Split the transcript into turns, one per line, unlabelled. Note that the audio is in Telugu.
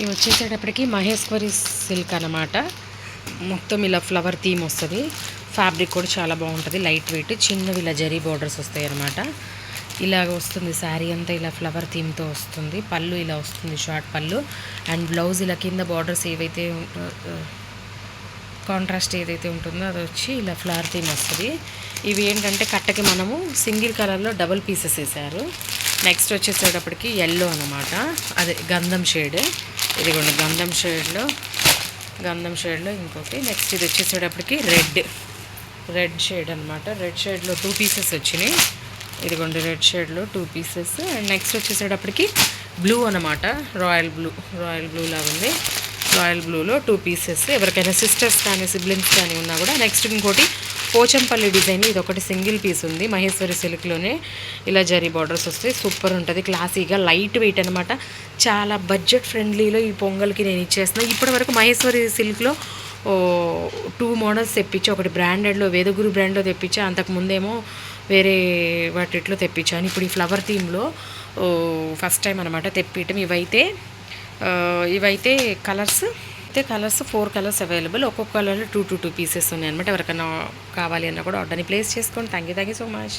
ఇవి వచ్చేసేటప్పటికి మహేశ్వరి సిల్క్ అనమాట మొత్తం ఇలా ఫ్లవర్ థీమ్ వస్తుంది. ఫ్యాబ్రిక్ కూడా చాలా బాగుంటుంది లైట్ వెయిట్. చిన్నవి ఇలా జరీ బార్డర్స్ వస్తాయి అనమాట ఇలాగ వస్తుంది శారీ అంతా ఇలా ఫ్లవర్ థీమ్తో వస్తుంది. పళ్ళు ఇలా వస్తుంది షార్ట్ పళ్ళు. అండ్ బ్లౌజ్ ఇలా కింద బార్డర్స్ ఏవైతే కాంట్రాస్ట్ ఏదైతే ఉంటుందో అది వచ్చి ఇలా ఫ్లవర్ థీమ్ వస్తుంది. ఇవి ఏంటంటే కట్టకి మనము సింగిల్ కలర్లో డబుల్ పీసెస్ వేసారు నెక్స్ట్ వచ్చేసేటప్పటికి ఎల్లో అనమాట అదే గంధం షేడ్ ఇదిగోండి గంధం షేడ్లో గంధం షేడ్లో ఇంకోటి నెక్స్ట్ ఇది వచ్చేసేటప్పటికి రెడ్. రెడ్ షేడ్ అనమాట రెడ్ షేడ్లో టూ పీసెస్ వచ్చినాయి. ఇదిగోండి రెడ్ షేడ్లో టూ పీసెస్ అండ్ నెక్స్ట్ వచ్చేసేటప్పటికి బ్లూ అనమాట రాయల్ బ్లూ రాయల్ బ్లూ లాగా ఉంది రాయల్ బ్లూలో టూ పీసెస్. ఎవరికైనా సిస్టర్స్ కానీ సిబ్లింగ్స్ కానీ ఉన్నా కూడా నెక్స్ట్ ఇంకోటి పోచంపల్లి డిజైన్. ఇది ఒకటి సింగిల్ పీస్ ఉంది. మహేశ్వరి సిల్క్లోనే ఇలా జరీ బార్డర్స్ వస్తాయి. సూపర్ ఉంటుంది. క్లాసీగా లైట్ వెయిట్ అనమాట చాలా బడ్జెట్ ఫ్రెండ్లీలో ఈ పొంగల్కి నేను ఇచ్చేస్తున్నాను ఇప్పటి వరకు మహేశ్వరి సిల్క్లో టూ మోడల్స్ తెప్పించి. ఒకటి బ్రాండెడ్లో వేదగురు బ్రాండ్లో తెప్పించి. అంతకుముందేమో వేరే వాటిట్లో తెప్పించాను. ఇప్పుడు ఈ ఫ్లవర్ థీమ్లో ఫస్ట్ టైం అనమాట తెప్పించడం ఇవైతే ఇవైతే కలర్స్. అయితే కలర్స్ ఫోర్ కలర్స్ అవైలబుల్. ఒక్కొక్క కలర్లో టూ టూ టూ పీసెస్ ఉన్నాయి అనమాట ఎవరికైనా కావాలి అన్నా కూడా ఆర్డర్ని ప్లేస్ చేసుకోండి thank you thank you so much.